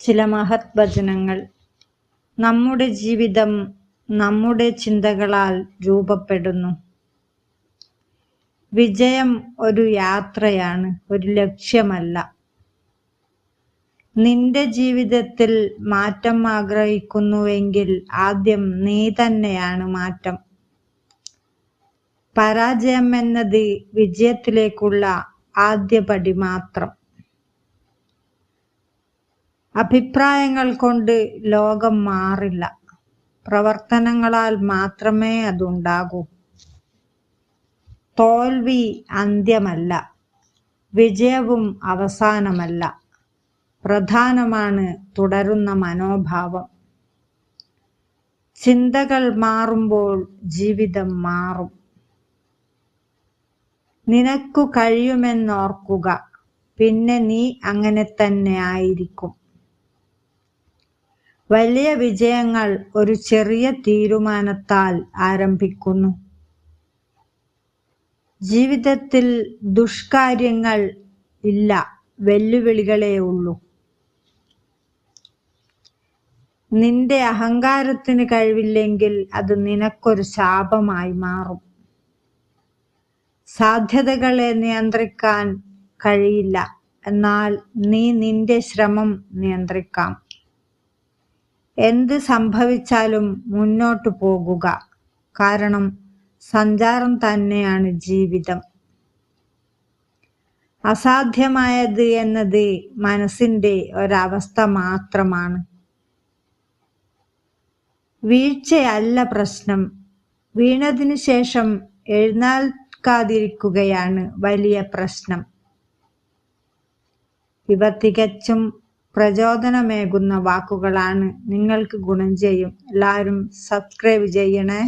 ചില മഹത് വചനങ്ങൾ നമ്മുടെ ജീവിതം നമ്മുടെ ചിന്തകളാൽ രൂപപ്പെടുന്നു. വിജയം ഒരു യാത്രയാണ് ഒരു ലക്ഷ്യമല്ല. നിന്റെ ജീവിതത്തിൽ മാറ്റം ആഗ്രഹിക്കുന്നുവെങ്കിൽ ആദ്യം നീ തന്നെയാണ് മാറ്റം. പരാജയം എന്നത് വിജയത്തിലേക്കുള്ള ആദ്യപടി മാത്രം. അഭിപ്രായങ്ങൾ കൊണ്ട് ലോകം മാറില്ല. പ്രവർത്തനങ്ങളാൽ മാത്രമേ അതുണ്ടാകൂ. തോൽവി അന്ത്യമല്ല. വിജയവും അവസാനമല്ല. പ്രധാനമാണ് തുടരുന്ന മനോഭാവം. ചിന്തകൾ മാറുമ്പോൾ ജീവിതം മാറും. നിനക്കു കഴിയുമെന്നോർക്കുക. പിന്നെ നീ അങ്ങനെ തന്നെ ആയിരിക്കും. വലിയ വിജയങ്ങൾ ഒരു ചെറിയ തീരുമാനത്താൽ ആരംഭിക്കുന്നു. ജീവിതത്തിൽ ദുഷ്കാര്യങ്ങൾ ഇല്ല വെല്ലുവിളികളേ ഉള്ളൂ. നിന്റെ അഹങ്കാരത്തിന് കഴിവില്ലെങ്കിൽ അത് നിനക്കൊരു ശാപമായി മാറും. സാധ്യതകളെ നിയന്ത്രിക്കാൻ കഴിയില്ല എന്നാൽ നീ നിന്റെ ശ്രമം നിയന്ത്രിക്കാം. എന്ത് സംഭവിച്ചാലും മുന്നോട്ടു പോകുക. കാരണം സഞ്ചാരം തന്നെയാണ് ജീവിതം. അസാധ്യമായത് എന്നത് മനസ്സിന്റെ ഒരവസ്ഥ മാത്രമാണ്. വീഴ്ചയല്ല പ്രശ്നം. വീണതിനു ശേഷം എഴുന്നേൽക്കാതിരിക്കുകയാണ് വലിയ പ്രശ്നം. ഇവ തികച്ചും പ്രചോദനമേകുന്ന വാക്കുകളാണ് നിങ്ങൾക്ക് ഗുണം ചെയ്യും. എല്ലാവരും സബ്സ്ക്രൈബ് ചെയ്യണേ.